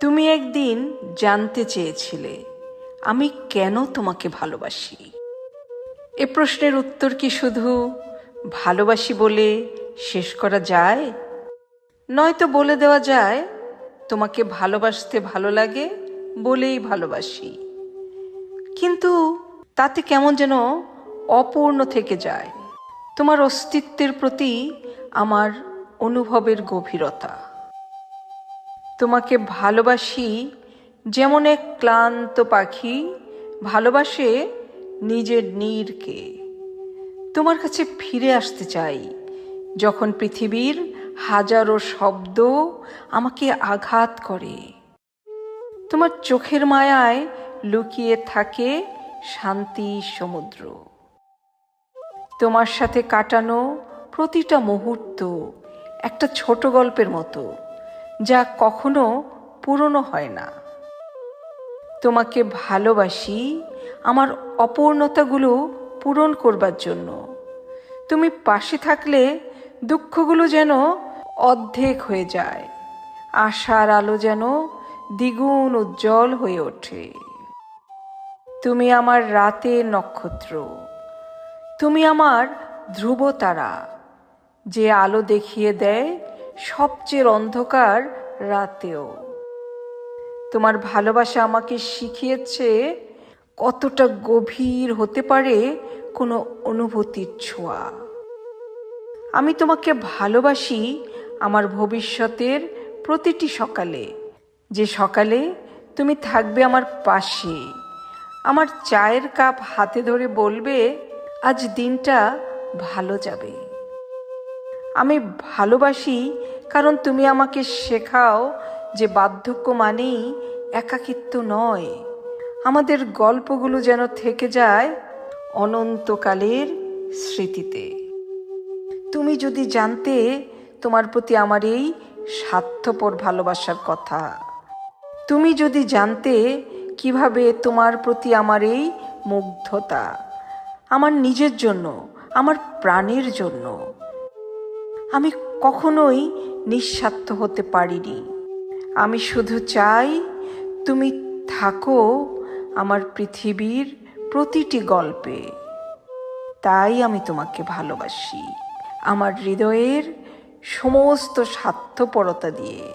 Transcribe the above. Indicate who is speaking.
Speaker 1: তুমি একদিন জানতে চেয়েছিলে, আমি কেন তোমাকে ভালোবাসি? এ প্রশ্নের উত্তর কি শুধু ভালোবাসি বলে শেষ করা যায়? নয়তো বলে দেওয়া যায়, তোমাকে ভালোবাসতে ভালো লাগে বলেই ভালোবাসি। কিন্তু তাতে কেমন যেন অপূর্ণ থেকে যায়। তোমার অস্তিত্বের প্রতি আমার অনুভবের গভীরতা। তোমাকে ভালোবাসি যেমন এক ক্লান্ত পাখি ভালোবাসে নিজের নীরকে। তোমার কাছে ফিরে আসতে চাই যখন পৃথিবীর হাজারো শব্দ আমাকে আঘাত করে। তোমার চোখের মায়ায় লুকিয়ে থাকে শান্তি সমুদ্র। তোমার সাথে কাটানো প্রতিটা মুহূর্ত একটা ছোট গল্পের মতো। যা কখনো পুরনো হয় না। তোমাকে ভালোবাসি আমার অপূর্ণতাগুলো পূরণ করবার জন্য। তুমি পাশে থাকলে দুঃখগুলো যেন অর্ধেক হয়ে যায়। আশার আলো যেন দ্বিগুণ উজ্জ্বল হয়ে ওঠে। তুমি আমার রাতে নক্ষত্র। তুমি আমার ধ্রুব তারা যে আলো দেখিয়ে দেয় সবচেয়ে অন্ধকার রাতেও। তোমার ভালোবাসা আমাকে শিখিয়েছে কতটা গভীর হতে পারে কোনো অনুভূতির ছোঁয়া। আমি তোমাকে ভালোবাসি আমার ভবিষ্যতের প্রতিটি সকালে। যে সকালে তুমি থাকবে আমার পাশে। আমার চায়ের কাপ হাতে ধরে বলবে, আজ দিনটা ভালো যাবে। আমি ভালোবাসি, কারণ তুমি আমাকে শেখাও যে বার্ধক্য মানেই একাকিত্ব নয়। আমাদের গল্পগুলো যেন থেকে যায় অনন্তকালের স্মৃতিতে। তুমি যদি জানতে, তোমার প্রতি আমার এই স্বার্থপর ভালোবাসার কথা। তুমি যদি জানতে, কীভাবে তোমার প্রতি আমার এই মুগ্ধতা। আমার নিজের জন্য, আমার প্রাণের জন্য। আমি কখনোই নিঃস্বার্থ হতে পারিনি। আমি শুধু চাই তুমি থাকো আমার পৃথিবীর প্রতিটি গল্পে। তাই আমি তোমাকে ভালোবাসি। আমার হৃদয়ের সমস্ত স্বার্থপরতা দিয়ে।